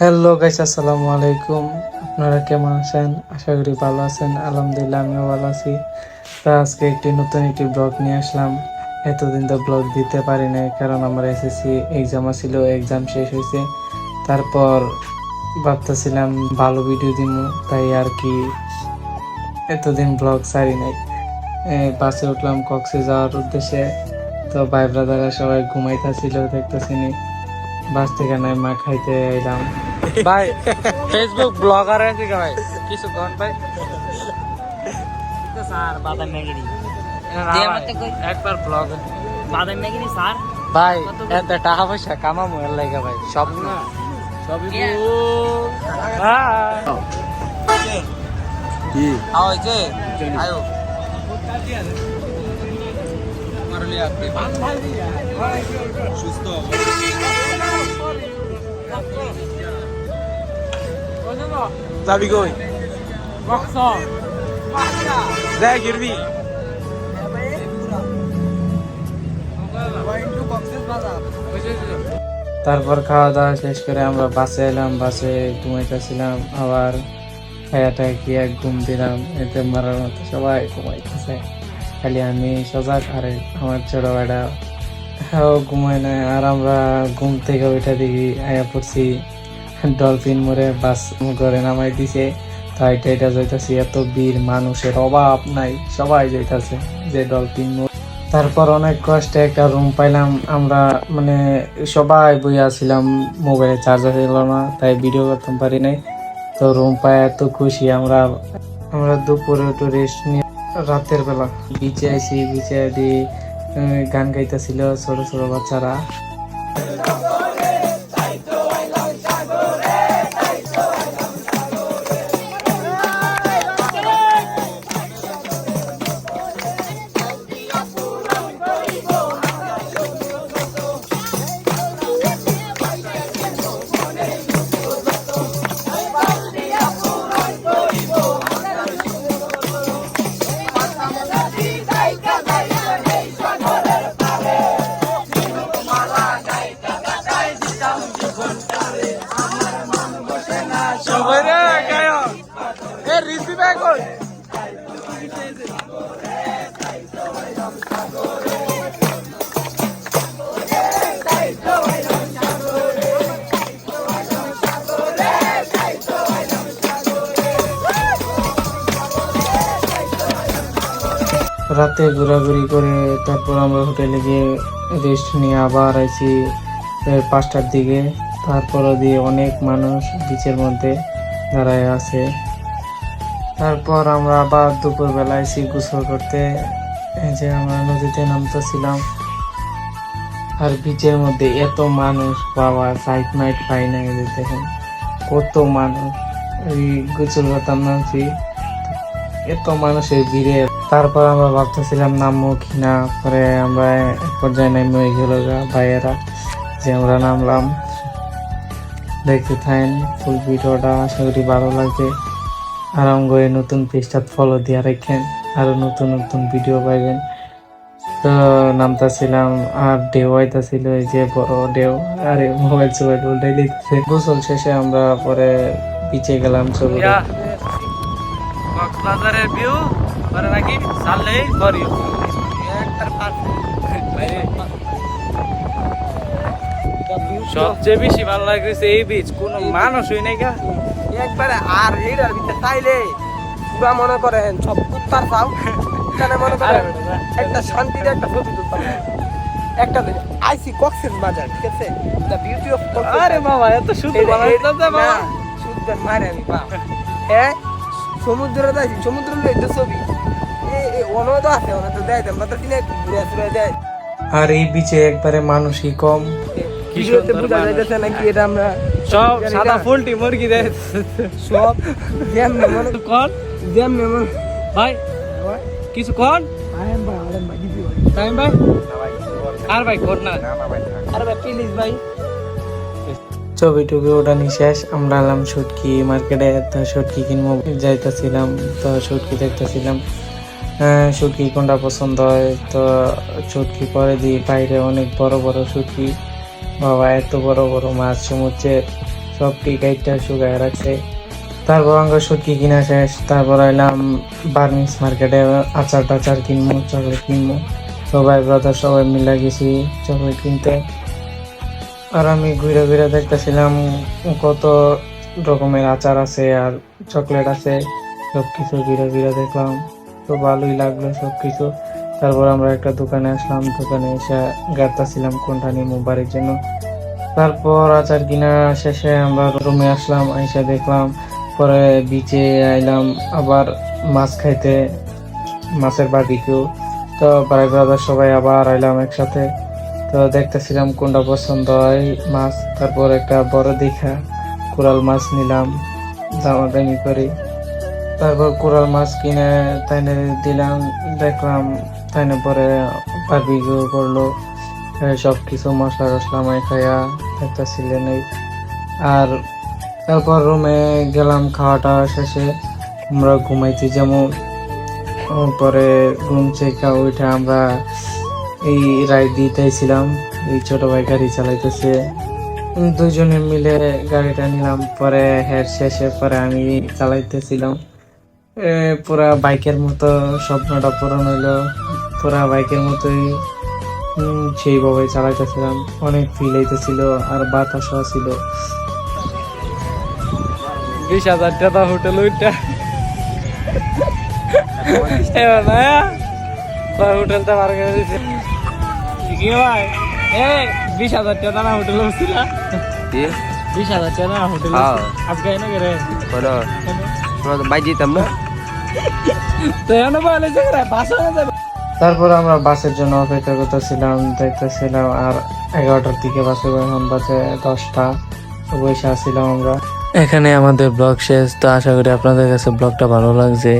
Hello guys আসসালামু আলাইকুম। আপনারা কেমন আছেন? আশা করি ভালো আছেন। আলহামদুলিল্লাহ, আমিও ভালো আছি। তো আজকে একটি নতুন একটি ব্লগ নিয়ে আসলাম। এতদিন তো ব্লগ দিতে পারি নাই, কারণ আমার এসএসসি এক্সাম ছিল এক্সাম শেষ হয়েছে। তারপর ভাবতেছিলাম ভালো ভিডিও দিব তাই আর কি এতদিন ব্লগ সারি নাই। বাসে উঠলাম কক্সে যাওয়ার উদ্দেশ্যে। তো ভাই ব্রাদাররা সবাই ঘুমাইতেছিল দেখতেছিনি। বাস থেকে নাই মা খাইতে এলাম ভাই ফেসবুক ব্লগার আছে ভাই। কিছু কোন ভাই? তো স্যার বাদাম ম্যাগিনি ভাই, একবার ব্লগ বাদাম ম্যাগিনি স্যার? ভাই এত টাকা পয়সা কামামো এর লাগে ভাই সব না। সবই কি? আও হইছে? আয়ো। গিরবি। তারপর খাওয়া দাওয়া শেষ করে আমরা বাসে এলাম, বাসে ঘুমাইতেছিলাম, আবার খায়াটা গিয়ে ঘুম দিলাম, এতে মারার মতো সবাই ঘুমাইতেছে। খালি আমি সজাগ, আর আমার ছোট ভাইটা হ্যাঁ ঘুমায় না আর আমরা ঘুম থেকে ওইটা দেখি, আয়া পড়ছি, ডলফিন মোড়ে, বাস করে নামাই দিছে। তাই এটা যাইতাছি, এত বীর মানুষের অভাব নাই, সবাই যাইতাছে যে ডলফিন তারপর অনেক কষ্টে একটা রুম পাইলাম, আমরা মানে সবাই বই আছিলাম, মোবাইলে চার্জার ছিল না, তাই ভিডিও করতে পারি নাই। তো রুম পায় এত খুশি, আমরা আমরা দুপুরে একটু রেস্ট নিয়ে রাতের বেলা। বিচে আইসি বিচে গান গাইতেছিল ছোট ছোট বাচ্চারা। রাতে ঘোরাঘুরি করে তারপর আমরা হোটেলে গিয়ে রেস্ট নিয়ে আবার আইছি পাঁচটার দিকে। তারপর দিয়ে অনেক মানুষ বিচের মধ্যে দাঁড়ায় আছে। তারপর আমরা আবার দুপুরবেলা আইসি গোসল করতে, এই যে আমরা নদীতে নামতেছিলাম। আর বিচের মধ্যে এত মানুষ, বাবা সাইড মাইট পাই না দেখেন, কত মানুষ। এই গোসল করতাম নামছি এত মানুষের ভিড়ে। তারপর আমরা ভাবতেছিলাম, নামবো কি না? পরে আমরা এক পর্যায়ে নেমে গেল ভাইয়েরা, যে আমরা নামলাম। দেখতে থাকেন ফুল ভিডিওটা আশা করি ভালো লাগবে। আরাম করে নতুন পেজটা ফলো দিয়ে রাখেন আরও নতুন নতুন ভিডিও পাইবেন তো নামতাছিলাম আর ঢেউ আইতাছিল এই যে বড় ঢেউ আরে মোবাইল সোবাইল উল্টাই দিতেছে গোসল শেষে আমরা পরে পিছিয়ে গেলাম ছবি কক্সবাজারের ভিউ পরে নাকি সারলেই ফর ইউ সবচেয়ে বেশি ভালো লাগছে এই বীজ কোনো মানুষ হই নাই গা। একবারে আর এইটার ভিতরে তাইলে পুরা মনে করেন সব কুত্তার চাও এখানে মনে করেন একটা শান্তির একটা ছবি তুলতাম একটা আইসি কক্সেস বাজার ঠিক আছে? দ্য বিউটি অফ আরে বাবা এত শুধু বানাইতে বাবা? শুদ্ধ মারে আমি বাপ হ্যাঁ সমুদ্রে যাইছি সমুদ্র লইতে ছবি। এ অনদ আছে অনদ দেয় কিনে ঘুরে ঘুরে দেয়। আর এই বিচে একবারে মানুষই কম। ভিডিওতে সুন্দর বোঝা যাইতেছে নাকি এটা আমরা সব সাদা ফুলটি মুরগি দেয়। সব যেমনে মনে ভাই কিছু ভাই আরে ভাই দিবি ভাই। টাইম ভাই। আর ভাই কর না। আরে ভাই প্লিজ ভাই। ছবি টবি ওঠানি শেষ আমরা এলাম সুটকি মার্কেটে তো সুটকি কিনবো যাইতেছিলাম তো সুটকি দেখতেছিলাম। হ্যাঁ শুটকি কোনটা পছন্দ হয় তো শুটকি পরে দিই বাইরে অনেক বড় বড় শুটকি বাবা, এত বড় বড় মাছ, সমুদ্রের সবটি গাইডটা শুকায় রাখছে। তারপর আমরা শুটকি কিনা শেষ। তারপর এলাম বার্মিস মার্কেটে আচার টাচার কিনবো, চকলেট কিনবো। সবাই ব্রাদার সবাই মিলে গেছি চকলেট কিনতে। আর আমি ঘুরে ঘুরে দেখতেছিলাম কত রকমের আচার আছে আর চকলেট আছে। সব কিছু ঘুরে ঘুরে দেখলাম। তো ভালোই লাগল সব কিছু তারপর আমরা একটা দোকানে আসলাম, দোকানে এসে গাড়তাছিলাম কোনটা নিয়ে বাড়ির জন্য। তারপর আচার কিনা শেষে আমরা রুমে আসলাম এসে দেখলাম, পরে বিচে আইলাম, আবার মাছ খাইতে, মাছের বার্বিকিউ তো ভাই ব্রাদার সবাই আবার আইলাম একসাথে। তো দেখতেছিলাম কোনটা পছন্দ হয় মাছ। তারপর একটা বড় দীঘা কোরাল মাছ নিলাম, দামাদামি করে। তারপর কোরাল মাছ কিনে তাইনে দিলাম, দেখলাম তাইনে পরে বার্বিকিউ করল সব কিছু মশলা টসলা মাই খাইয়া দেখতেছিলেন এই আর তারপর রুমে গেলাম, খাওয়াটা শেষে আমরা ঘুমাইতে যেমন পরে ঘুম চেকা উঠে আমরা এই রাইড দিতেছিলাম, এই ছোট ভাই গাড়ি চালাইতেছে। দুজনে মিলে গাড়িটা নিলাম, পরে হেড শেষে পরে আমি চালাইতেছিলাম। পুরা বাইকের মতো স্বপ্নটা পূরণ হইল। পুরা বাইকের মতোই উম, সেইভাবে চালাইতেছিলাম। অনেক ফিল হইতেছিল আর বাতাসও ছিল বিশ হাজার টাকা হোটেল ওইটা এবার না হোটেলটা বার করে দিছে। কি ভাই? এ বিশ হাজার টাকা না হোটেল উঠছিল? বিশ হাজার টাকা না হোটেল হ্যাঁ। আজকে এনে গেলে বলো। তোমরা তো বাইক যেতাম না? তো এনে বলে যে বাসা না যাবে। তারপর আমরা বাসের জন্য অপেক্ষা করতেছিলাম, দেখতেছিলাম আর এগারোটার দিকে বাসে এখন বাসে দশটা। বসে আসছিলাম আমরা। এখানে আমাদের ব্লগ শেষ, তো আশা করি আপনাদের কাছে ব্লগটা ভালো লাগছে।